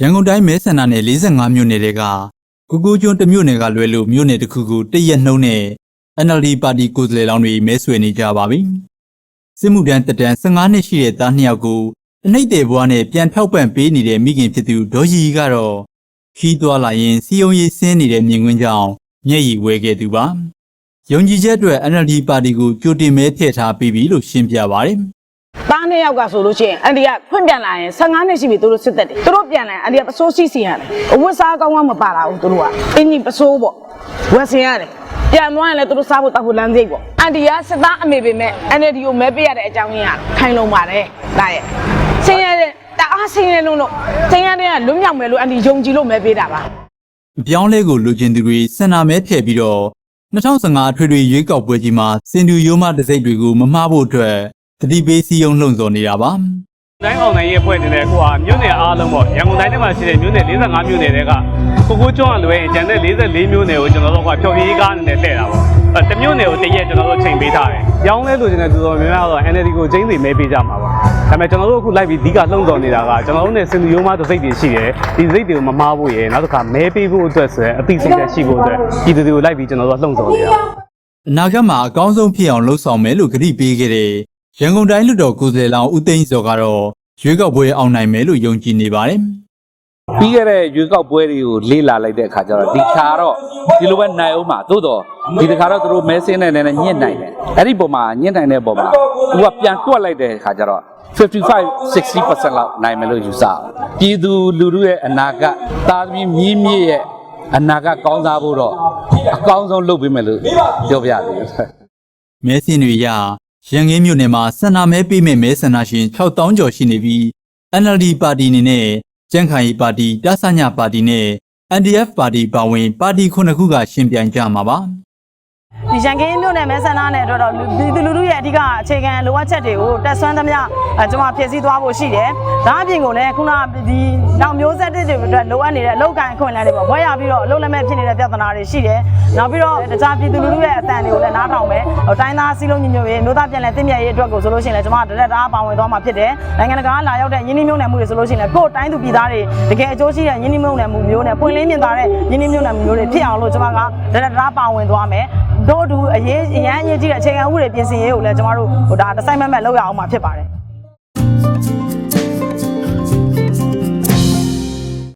ရန်ကုန်တိုင်းမဲဆန္ဒနယ်45မြို့နယ်တွေကကိုကိုကျွန်းတစ်မြို့နယ်ကလွဲလို့မြို့နယ်တစ်ခုခုတရက်နှုံးနဲ့ NLD ပါတီကိုယ်စားလှယ်လောင်းတွေမဲဆွယ်နေကြပါပြီ။စစ်မှုထမ်းတက်တန်း15နှစ်ရှိတဲ့သားနှစ်ယောက်ကိုအနှိမ့်တဲ့ဘွားနဲ့ပြန်ထောက်ပံ့ပေးနေတဲ့မိခင်ဖြစ်သူဒေါ်ရီကတော့ခီးသွားလာရင်စီယုံရေးဆင်းနေတဲ့မြင်ကွင်းကြောင့်မျက်ရည်ဝဲခဲ့သူပါ။ယုံကြည်ချက်အတွက် NLD ပါတီကိုကြိုတင်မဲထည့်ထားပြီးပြီလို့ရှင်းပြပါရတယ်။ သားနှစ်ယောက်ကဆိုလို့ရှိရင်အန်ဒီကခွင့်ပြန်လာရင်15နှစ်ရှိပြီသူတို့စစ်သက်တယ်သူတို့ပြန်လာရင်အန်ဒီကပစိုးစီစီရတယ်အဝတ်စားကောင်းကောင်းမပါတာဘူးသူတို့ကအင်းကြီးပစိုးပေါ့ဝက်စင်ရတယ်ပြန်သွားရင်လည်းသူတို့စားဖို့တောက်ဖို့လမ်းစိတ်ပေါ့အန်ဒီကစစ်သားအမေပေမဲ့ NLD ကိုမဲပေးရတဲ့အကြောင်းရင်းကခိုင်လုံပါတယ်ဒါရဲ့ဆင်းရဲတဲ့တအားဆင်းရဲလို့လို့ဆင်းရဲတဲ့ကလွတ်မြောက်မယ်လို့အန်ဒီယုံကြည်လို့မဲပေးတာပါအပြောင်းလဲကိုလူကျင်သူတွေစင်နာမဲထည့်ပြီးတော့2015အထွေထွေရွေးကောက်ပွဲကြီးမှာစင်တူရိုးမတစိမ့်တွေကိုမမှားဖို့အတွက် တတိပေးစည်းရုံးလှုံ့ဆော်နေတာပါတိုင်းအောင်နိုင်ရဲ့ဖွဲ့နေတဲ့အခုဟာမြို့နယ်အားလုံးပေါ့ရန်ကုန်တိုင်းထဲမှာရှိတဲ့မြို့နယ်45မြို့နယ်တွေကကိုကိုကျွန်းကလွယ်ရင်ကျန်တဲ့44မြို့နယ်ကိုကျွန်တော်တို့ကဖြော်ဖြေးကားအနေနဲ့ထည့်တာပေါ့အဲတစ်မြို့နယ်ကိုတရက်ကျွန်တော်တို့ချိန်ပေးထားတယ်။ရောင်းလဲလို့ကျင်တဲ့သူတော်များများတော့ NLD ကိုချင်းစီမဲပေးကြမှာပါ။ဒါပေမဲ့ကျွန်တော်တို့အခုလိုက်ပြီးဒီကလှုံ့ဆော်နေတာကကျွန်တော်တို့နဲ့စင်သူရိုးမတစ်စိတ်တွေရှိတယ်။ဒီစိတ်တွေကိုမမားဖို့ရယ်နောက်တစ်ခါမဲပေးဖို့အတွက်ဆိုရင်အသိစိတ်သက်ရှိဖို့အတွက်ဒီသူတွေကိုလိုက်ပြီးကျွန်တော်တို့လှုံ့ဆော်နေတာ။အနာဂတ်မှာအကောင်းဆုံးဖြစ်အောင်လှုံ့ဆော်မယ်လို့ကတိပေးခဲ့တဲ့ ရန်ကုန်တိုင်းလူတော်ကိုယ်စားလှယ်လောင်းဦးသိန်းစောကတော့ရွေးကောက်ပွဲအောင်နိုင်မယ်လို့ယုံကြည်နေပါတယ်ပြီးခဲ့တဲ့ရွေးကောက်ပွဲတွေကိုလေ့လာလိုက်တဲ့အခါကျတော့ဒီခါတော့ဒီလိုပဲနိုင်အောင်ပါသို့တော့ဒီတစ်ခါတော့သူတို့မဲဆင်းတဲ့နေနဲ့ညှစ်နိုင်တယ်အဲ့ဒီပုံမှာညှစ်နိုင်တဲ့ပုံမှာသူကပြန်တွက်လိုက်တဲ့အခါကျတော့55 60%လောက်နိုင်မယ်လို့ယူဆတယ်ပြည်သူလူထုရဲ့အနာဂတ်သားသမီးမြင်းမြစ်ရဲ့အနာဂတ်ကောင်းစားဖို့တော့အကောင်းဆုံးလုပ်ပေးမယ်လို့ပြောပြတယ်။မဲဆင်တွေရ ရန်ကင်းမြို့နယ်မှာစန္ဒမဲပေးမဲ့မဲဆန္ဒရှင်6000ကျော်ရှိနေပြီး NLD ပါတီအနေနဲ့ကျန်းခိုင်ရေးပါတီတဆညပါတီနဲ့ NDF ပါတီပါဝင်ပါတီခုနှစ်ခုကရှင်ပြိုင်ကြမှာပါ။ ဒီရန်ကင်းမြို့နယ်မဲဆန္ဒနဲ့အတွက်တော့ဒီလူလူလူရဲ့အဓိကအခြေခံလိုအပ်ချက်တွေကိုတက်ဆွမ်းသမျှအဲကျွန်မဖြည့်ဆည်းသွားဖို့ရှိတယ်။ဒါအပြင်ကိုလည်းခုနဒီနောက်မျိုးဆက်တွေအတွက်လိုအပ်နေတဲ့အလောက်ကန်အခွင့်အလမ်းတွေပေါ့။ဘွဲရပြီးတော့အလုံးလက်မဲ့ဖြစ်နေတဲ့ပြဿနာတွေရှိတယ်။နောက်ပြီးတော့တခြားပြည်သူလူထုရဲ့အတန်တွေကိုလည်းနားထောင်မယ်။ဟိုတိုင်းသားစည်းလုံးညီညွတ်ရေးမျိုးသားပြန်လည်တည်မြဲရေးအတွက်ကိုဆိုလို့ရှိရင်လည်းကျွန်မဒရက်တာပါဝင်သွားမှာဖြစ်တယ်။နိုင်ငံတကာလာရောက်တဲ့ယင်းနှိမ့်မြုံနယ်မှုတွေဆိုလို့ရှိရင်လည်းကိုယ်တိုင်းသူပြည်သားတွေတကယ်အကျိုးရှိတဲ့ယင်းနှိမ့်မြုံနယ်မှုမျိုးနဲ့ပွင့်လင်းမြင်သာတဲ့ယင်းနှိမ့်မြုံနယ်မှုမျိုးတွေဖြစ်အောင်လို့ကျွန်မကဒရက်တာပါဝင်သွားမယ်။တို့အတူအရေးအရန်အရေးကြီးတဲ့အချိန်ခံဥပဒေပြင်ဆင်ရေးကိုလည်းကျမတို့ဟိုဒါတစ်ဆိုင်မက်မက်လောက်ရအောင်မှာဖြစ်ပါတယ်